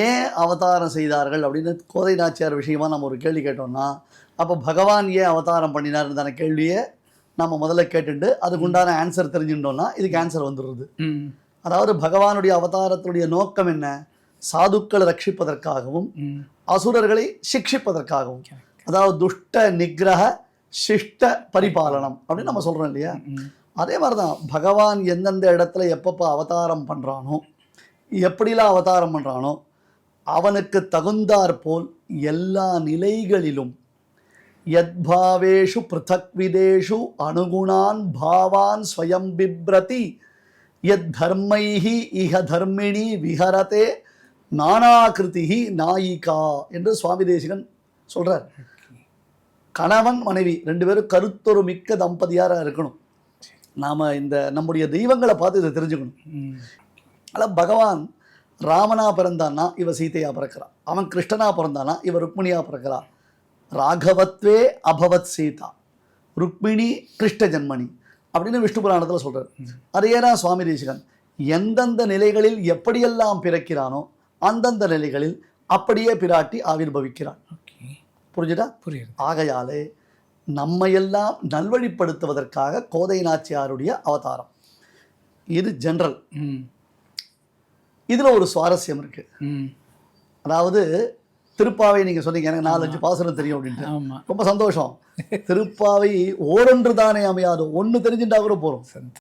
ஏன் அவதாரம் செய்தார்கள் அப்படின்னு கோதை நாச்சியார் விஷயமா நம்ம ஒரு கேள்வி கேட்டோம்னா அப்போ பகவான் ஏன் அவதாரம் பண்ணினார்னு தான கேள்வியை நம்ம முதல்ல கேட்டுட்டு அதுக்கு உண்டான ஆன்சர் தெரிஞ்சுட்டோம்னா இதுக்கு ஆன்சர் வந்துடுது அதாவது பகவானுடைய அவதாரத்தினுடைய நோக்கம் என்ன? சாதுக்களை ரட்சிப்பதற்காகவும் அசுரர்களை சிக்ஷிப்பதற்காகவும். அதாவது துஷ்ட நிகிரக சிஷ்ட பரிபாலனம் அப்படின்னு நம்ம சொல்றோம் இல்லையா? அதே மாதிரி தான் பகவான் எந்தெந்த இடத்துல எப்பப்போ அவதாரம் பண்ணுறானோ எப்படிலாம் அவதாரம் பண்ணுறானோ அவனுக்கு தகுந்தாற் போல் எல்லா நிலைகளிலும் யத்பாவேஷு பிருத்தக்விதேஷு அனுகுணான் பாவான் ஸ்வயம் பிப்ரதி யத் தர்மைஹி இஹ தர்மிணி விஹரதே நானாகிருதிஹி நாயிகா என்று சுவாமி தேசிகன் சொல்கிறார் கணவன் மனைவி ரெண்டு பேரும் கருத்தொரு மிக்க தம்பதியாராக இருக்கணும். நாம் இந்த நம்முடைய தெய்வங்களை பார்த்து இதை தெரிஞ்சுக்கணும். அதில் பகவான் ராமனா பிறந்தான்னா இவ சீதையா பிறக்கிறா. அவன் கிருஷ்ணனா பிறந்தானா இவ ருக்மிணியா பிறக்கிறா. ராகவத்வே அபவத் சீதா. ருக்மிணி கிருஷ்ண ஜன்மணி அப்படின்னு விஷ்ணு புராணத்தில் சொல்றாரு. அதையே தான் சுவாமி தேசிகன் எந்தெந்த நிலைகளில் எப்படியெல்லாம் பிறக்கிறானோ அந்தந்த நிலைகளில் அப்படியே பிராட்டி ஆவிர்பவிக்கிறான். புரிஞ்சுதா? புரியுது. ஆகையாலே நம்மையெல்லாம் நல்வழிப்படுத்துவதற்காக கோதை நாச்சியாருடைய அவதாரம். இது ஜென்ரல் இதில் ஒரு சுவாரஸ்யம் இருக்கு. ம். அதாவது திருப்பாவை நீங்க சொன்னீங்க எனக்கு நாலஞ்சு பாசுரம் தெரியும் அப்படின்ட்டு. ரொம்ப சந்தோஷம். திருப்பாவை ஓரொன்று தானே அமையாது. ஒன்று தெரிஞ்சுட்டா கூட போகிறோம்